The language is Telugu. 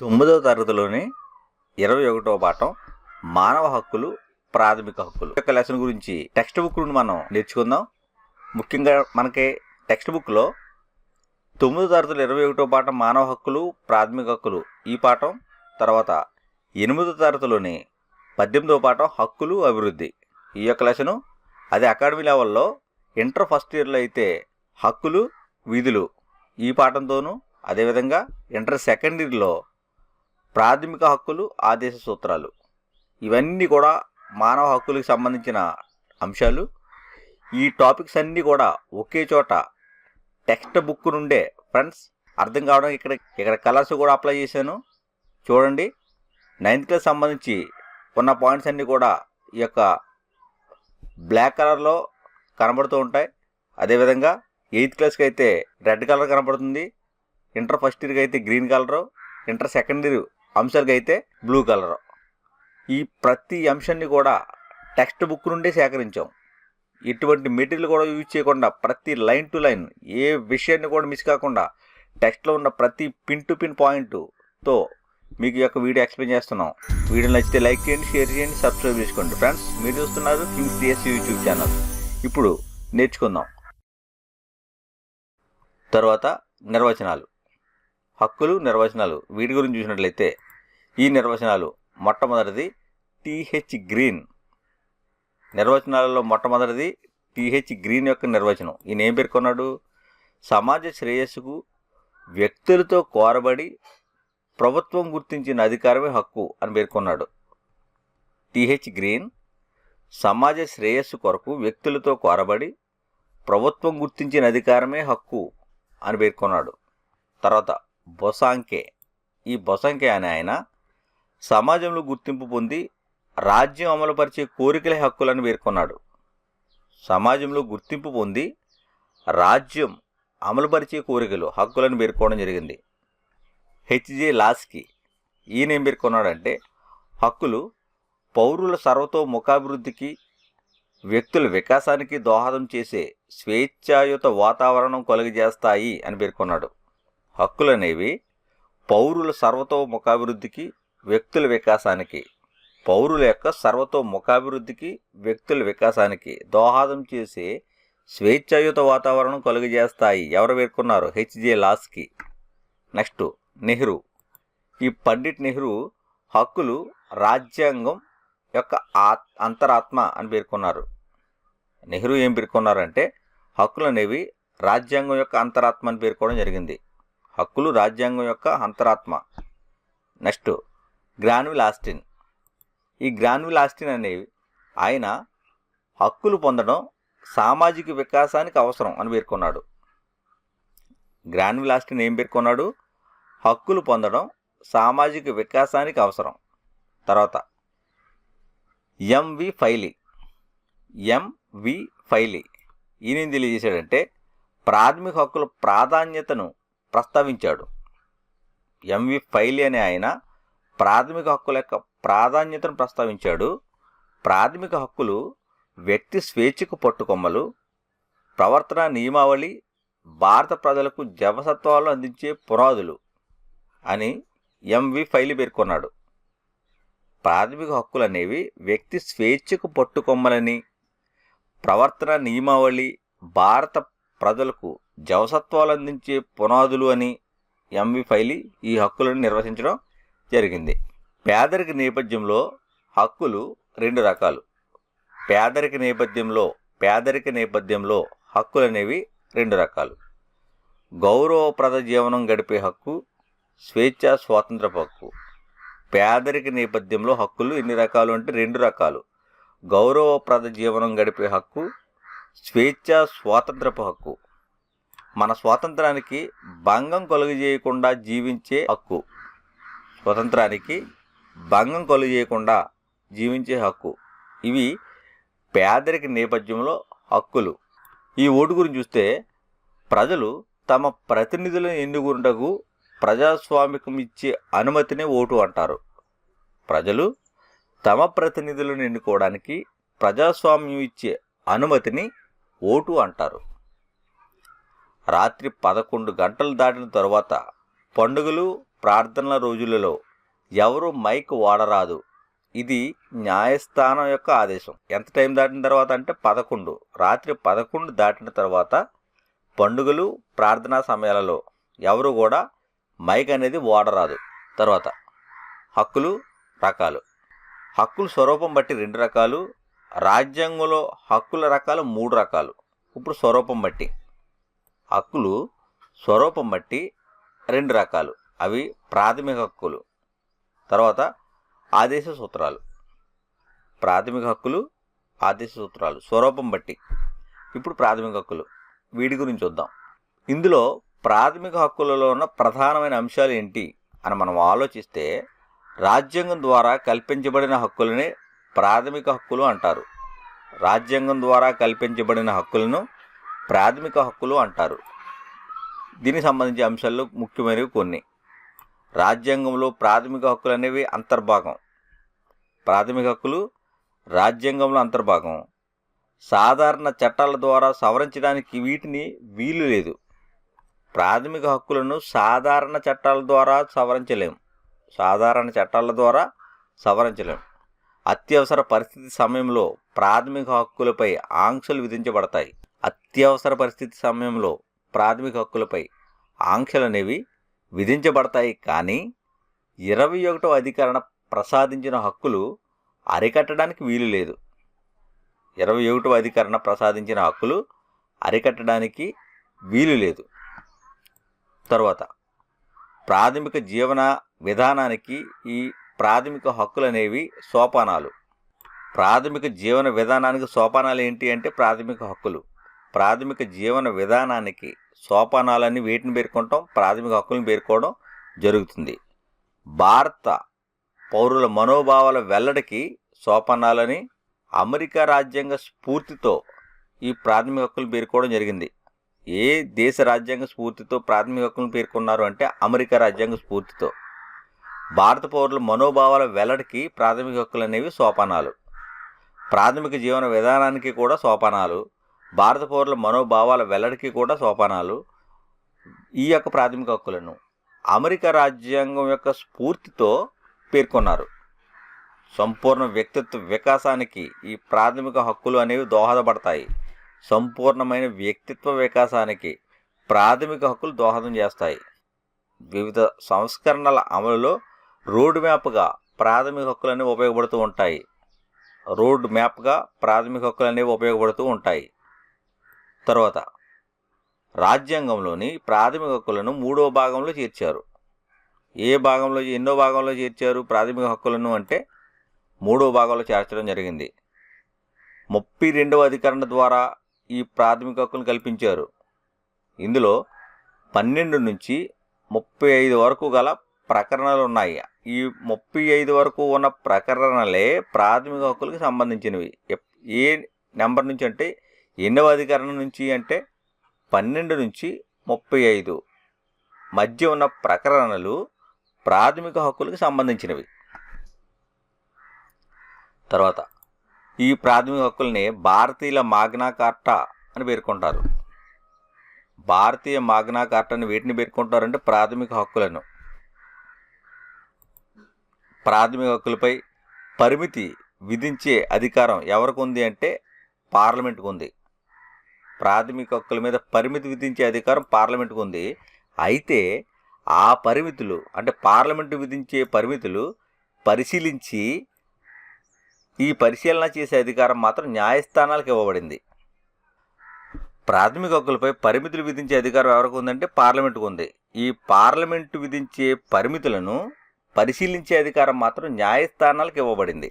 తొమ్మిదవ తరగతిలోని ఇరవై ఒకటో పాఠం మానవ హక్కులు ప్రాథమిక హక్కులు. ఈ యొక్క లెసన్ గురించి టెక్స్ట్ బుక్ నుండి మనం నేర్చుకుందాం. ముఖ్యంగా మనకి టెక్స్ట్ బుక్లో తొమ్మిదో తరగతులు ఇరవై ఒకటో పాఠం మానవ హక్కులు ప్రాథమిక హక్కులు ఈ పాఠం తర్వాత ఎనిమిదో తరగతిలోని పద్దెనిమిదో పాఠం హక్కులు అభివృద్ధి. ఈ యొక్క లెసను అది అకాడమీ లెవెల్లో ఇంటర్ ఫస్ట్ ఇయర్లో అయితే హక్కులు విధులు ఈ పాఠంతోనూ అదేవిధంగా ఇంటర్ సెకండ్ ఇయర్లో ప్రాథమిక హక్కులు ఆదేశ సూత్రాలు. ఇవన్నీ కూడా మానవ హక్కులకు సంబంధించిన అంశాలు. ఈ టాపిక్స్ అన్నీ కూడా ఒకే చోట టెక్స్ట్ బుక్ నుండే ఫ్రెండ్స్ అర్థం కావడం ఇక్కడ ఇక్కడ కలర్స్ కూడా అప్లై చేశాను. చూడండి. నైన్త్ క్లాస్ సంబంధించి ఉన్న పాయింట్స్ అన్నీ కూడా ఈ యొక్క బ్లాక్ కలర్లో కనబడుతూ ఉంటాయి. అదేవిధంగా ఎయిత్ క్లాస్కి అయితే రెడ్ కలర్ కనబడుతుంది. ఇంటర్ ఫస్ట్ ఇయర్కి అయితే green colour. Inter second year అంశాలకి అయితే బ్లూ కలర్ ఈ ప్రతి అంశాన్ని కూడా టెక్స్ట్ బుక్ నుండే సేకరించాం. ఇటువంటి మెటీరియల్ కూడా యూజ్ చేయకుండా ప్రతి లైన్ టు లైన్ ఏ విషయాన్ని కూడా మిస్ కాకుండా టెక్స్ట్లో ఉన్న ప్రతి పిన్ టు పిన్ పాయింట్తో మీకు యొక్క వీడియో ఎక్స్ప్లెయిన్ చేస్తున్నాం. వీడియో నచ్చితే లైక్ చేయండి షేర్ చేయండి సబ్స్క్రైబ్ చేసుకోండి. ఫ్రెండ్స్ మీరు చూస్తున్నారు కింగ్స్ డిఎస్ యూట్యూబ్ ఛానల్ ఇప్పుడు నేర్చుకుందాం. తర్వాత నిర్వచనాలు. హక్కులు నిర్వచనాలు. వీటి గురించి చూసినట్లయితే ఈ నిర్వచనాలు మొట్టమొదటిది టీహెచ్ గ్రీన్. నిర్వచనాలలో మొట్టమొదటిది టీహెచ్ గ్రీన్ యొక్క నిర్వచనం. ఈయన ఏం పేర్కొన్నాడు? సమాజ శ్రేయస్సుకు వ్యక్తులతో కోరబడి ప్రభుత్వం గుర్తించిన అధికారమే హక్కు అని పేర్కొన్నాడు. టీహెచ్ గ్రీన్ సమాజ శ్రేయస్సు కొరకు వ్యక్తులతో కోరబడి ప్రభుత్వం గుర్తించిన అధికారమే హక్కు అని పేర్కొన్నాడు. తర్వాత బొసాంకే. ఈ బొసాంకే అనే ఆయన సమాజంలో గుర్తింపు పొంది రాజ్యం అమలుపరిచే కోరికలే హక్కులను పేర్కొన్నాడు. సమాజంలో గుర్తింపు పొంది రాజ్యం అమలుపరిచే కోరికలు హక్కులను పేర్కోవడం జరిగింది. హెచ్జే లాస్కి ఈయన ఏం పేర్కొన్నాడంటే హక్కులు పౌరుల సర్వతోముఖాభివృద్ధికి వ్యక్తుల వికాసానికి దోహదం చేసే స్వేచ్ఛాయుత వాతావరణం కలుగజేస్తాయి అని పేర్కొన్నాడు. హక్కులు అనేవి పౌరుల సర్వతోముఖాభివృద్ధికి వ్యక్తుల వికాసానికి పౌరుల యొక్క సర్వతోముఖాభివృద్ధికి వ్యక్తుల వికాసానికి దోహదం చేసే స్వేచ్ఛాయుత వాతావరణం కలుగజేస్తాయి. ఎవరు పేర్కొన్నారు? H J Laski. Next Nehru. ఈ పండిట్ నెహ్రూ హక్కులు రాజ్యాంగం యొక్క అంతరాత్మ అని పేర్కొన్నారు. నెహ్రూ ఏం పేర్కొన్నారంటే హక్కులు అనేవి రాజ్యాంగం యొక్క అంతరాత్మ అని పేర్కోవడం జరిగింది. హక్కులు రాజ్యాంగం యొక్క అంతరాత్మ. నెక్స్ట్ గ్రాన్విల్ ఈ గ్రాన్విల్ అనేవి ఆయన హక్కులు పొందడం సామాజిక వికాసానికి అవసరం అని పేర్కొన్నాడు. గ్రాన్విల్ ఏం పేర్కొన్నాడు? హక్కులు పొందడం సామాజిక వికాసానికి అవసరం. తర్వాత ఎంవి ఫైలి ఎంవి ఫైలి ఈయన తెలియజేశాడంటే ప్రాథమిక హక్కుల ప్రాధాన్యతను ప్రస్తావించాడు. ఎంవి ఫైలి అనే ఆయన ప్రాథమిక హక్కుల యొక్క ప్రాధాన్యతను ప్రస్తావించాడు. ప్రాథమిక హక్కులు వ్యక్తి స్వేచ్ఛకు పట్టుకొమ్మలు ప్రవర్తన నియమావళి భారత ప్రజలకు జవసత్వాలు అందించే పునాదులు అని ఎంవి ఫైలి పేర్కొన్నాడు. ప్రాథమిక హక్కులు అనేవి వ్యక్తి స్వేచ్ఛకు పట్టుకొమ్మలని ప్రవర్తన నియమావళి భారత ప్రజలకు జవసత్వాలు అందించే పునాదులు అని ఎంవి ఫైలి ఈ హక్కులను నిర్వచించడం జరిగింది. పేదరిక నేపథ్యంలో హక్కులు రెండు రకాలు. పేదరిక నేపథ్యంలో పేదరిక నేపథ్యంలో హక్కులు అనేవి రెండు రకాలు. గౌరవప్రద జీవనం గడిపే హక్కు స్వేచ్ఛ స్వాతంత్ర హక్కు. పేదరిక నేపథ్యంలో హక్కులు ఎన్ని రకాలు అంటే రెండు రకాలు. గౌరవప్రద జీవనం గడిపే హక్కు స్వేచ్ఛ స్వాతంత్రపు హక్కు. మన స్వాతంత్రానికి భంగం కలుగజేయకుండా జీవించే హక్కు. స్వతంత్రానికి భంగం కలుగజేయకుండా జీవించే హక్కు. ఇవి పేదరిక నేపథ్యంలో హక్కులు. ఈ ఓటు గురించి చూస్తే ప్రజలు తమ ప్రతినిధులను ఎన్నుకుంటకు ప్రజాస్వామికం ఇచ్చే అనుమతినే ఓటు అంటారు. ప్రజలు తమ ప్రతినిధులను ఎన్నుకోవడానికి ప్రజాస్వామ్యం ఇచ్చే అనుమతిని ఓటు అంటారు. రాత్రి పదకొండు గంటలు దాటిన తరువాత పండుగలు ప్రార్థనల రోజులలో ఎవరు మైక్ వాడరాదు. ఇది న్యాయస్థానం యొక్క ఆదేశం. ఎంత టైం దాటిన తర్వాత అంటే పదకొండు. రాత్రి పదకొండు దాటిన తర్వాత పండుగలు ప్రార్థనా సమయాలలో ఎవరు కూడా మైక్ అనేది వాడరాదు. తర్వాత హక్కులు రకాలు. హక్కుల స్వరూపం బట్టి రెండు రకాలు. రాజ్యాంగంలో హక్కుల రకాలు మూడు రకాలు. ఇప్పుడు స్వరూపం బట్టి. హక్కులు స్వరూపం బట్టి రెండు రకాలు. అవి ప్రాథమిక హక్కులు. తర్వాత ఆదేశ సూత్రాలు. ప్రాథమిక హక్కులు ఆదేశ సూత్రాలు. స్వరూపం బట్టి. ఇప్పుడు ప్రాథమిక హక్కులు. వీటి గురించి చూద్దాం. ఇందులో ప్రాథమిక హక్కులలో ఉన్న ప్రధానమైన అంశాలు ఏంటి అని మనం ఆలోచిస్తే రాజ్యాంగం ద్వారా కల్పించబడిన హక్కులనే ప్రాథమిక హక్కులు అంటారు. రాజ్యాంగం ద్వారా కల్పించబడిన హక్కులను ప్రాథమిక హక్కులు అంటారు. దీనికి సంబంధించిన అంశాల్లో ముఖ్యమైనవి కొన్ని. రాజ్యాంగంలో ప్రాథమిక హక్కులు అనేవి అంతర్భాగం. ప్రాథమిక హక్కులు రాజ్యాంగంలో అంతర్భాగం. సాధారణ చట్టాల ద్వారా సవరించడానికి వీటిని వీలు లేదు. ప్రాథమిక హక్కులను సాధారణ చట్టాల ద్వారా సవరించలేం. సాధారణ చట్టాల ద్వారా సవరించలేం. అత్యవసర పరిస్థితి సమయంలో ప్రాథమిక హక్కులపై ఆంక్షలు విధించబడతాయి. అత్యవసర పరిస్థితి సమయంలో ప్రాథమిక హక్కులపై ఆంక్షలు అనేవి విధించబడతాయి కానీ ఇరవై ఒకటో అధికరణ ప్రసాదించిన హక్కులు అరికట్టడానికి వీలు లేదు. ఇరవై ఒకటో అధికరణ ప్రసాదించిన హక్కులు అరికట్టడానికి వీలు లేదు. తర్వాత ప్రాథమిక జీవన విధానానికి ఈ ప్రాథమిక హక్కులు అనేవి సోపానాలు. ప్రాథమిక జీవన విధానానికి సోపానాలు ఏంటి అంటే ప్రాథమిక హక్కులు. ప్రాథమిక జీవన విధానానికి సోపానాలన్నీ వీటిని పేర్కొంటాం ప్రాథమిక హక్కులను పేర్కోవడం జరుగుతుంది. భారత పౌరుల మనోభావాల వెల్లడికి సోపానాలని అమెరికా రాజ్యాంగ స్ఫూర్తితో ఈ ప్రాథమిక హక్కులు పేర్కోవడం జరిగింది. ఏ దేశ రాజ్యాంగ స్ఫూర్తితో ప్రాథమిక హక్కులను పేర్కొన్నారు అంటే అమెరికా రాజ్యాంగ స్ఫూర్తితో. భారత పౌరుల మనోభావాల వెల్లడికి ప్రాథమిక హక్కులు అనేవి సోపానాలు. ప్రాథమిక జీవన విధానానికి కూడా సోపానాలు. భారత పౌరుల మనోభావాల వెల్లడికి కూడా సోపానాలు ఈ యొక్క ప్రాథమిక హక్కులను అమెరికా రాజ్యాంగం యొక్క స్ఫూర్తితో పేర్కొన్నారు. సంపూర్ణ వ్యక్తిత్వ వికాసానికి ఈ ప్రాథమిక హక్కులు అనేవి దోహదపడతాయి. సంపూర్ణమైన వ్యక్తిత్వ వికాసానికి ప్రాథమిక హక్కులు దోహదం చేస్తాయి. వివిధ సంస్కరణల అమలులో రోడ్ మ్యాప్గా ప్రాథమిక హక్కులు అనేవి ఉపయోగపడుతూ ఉంటాయి. రోడ్ మ్యాప్గా ప్రాథమిక హక్కులు అనేవి ఉపయోగపడుతూ ఉంటాయి. తర్వాత రాజ్యాంగంలోని ప్రాథమిక హక్కులను మూడో భాగంలో చేర్చారు. ఏ భాగంలో ఎన్నో భాగంలో చేర్చారు ప్రాథమిక హక్కులను అంటే మూడో భాగంలో చేర్చడం జరిగింది. ముప్పై రెండవ అధికరణ ద్వారా ఈ ప్రాథమిక హక్కులను కల్పించారు. ఇందులో పన్నెండు నుంచి ముప్పై ఐదు వరకు గల ప్రకరణలు ఉన్నాయి. ఈ ముప్పై ఐదు వరకు ఉన్న ప్రకరణలే ప్రాథమిక హక్కులకు సంబంధించినవి. ఏ నెంబర్ నుంచి అంటే ఎన్నవ అధికరణం నుంచి అంటే పన్నెండు నుంచి ముప్పై ఐదు మధ్య ఉన్న ప్రకరణలు ప్రాథమిక హక్కులకు సంబంధించినవి. తర్వాత ఈ ప్రాథమిక హక్కుల్ని భారతీయుల మాగ్నా కార్టా అని పేర్కొంటారు. భారతీయ మాగ్నా కార్టాని వీటిని పేర్కొంటారంటే ప్రాథమిక హక్కులను. ప్రాథమిక హక్కులపై పరిమితి విధించే అధికారం ఎవరికి ఉంది అంటే పార్లమెంట్కు ఉంది. ప్రాథమిక హక్కుల మీద పరిమితి విధించే అధికారం పార్లమెంట్కు ఉంది. అయితే ఆ పరిమితులు అంటే పార్లమెంటు విధించే పరిమితులు పరిశీలించి ఈ పరిశీలన చేసే అధికారం మాత్రం న్యాయస్థానాలకు ఇవ్వబడింది. ప్రాథమిక హక్కులపై పరిమితులు విధించే అధికారం ఎవరికి ఉందంటే పార్లమెంటుకు ఉంది. ఈ పార్లమెంటు విధించే పరిమితులను పరిశీలించే అధికారం మాత్రం న్యాయస్థానాలకు ఇవ్వబడింది.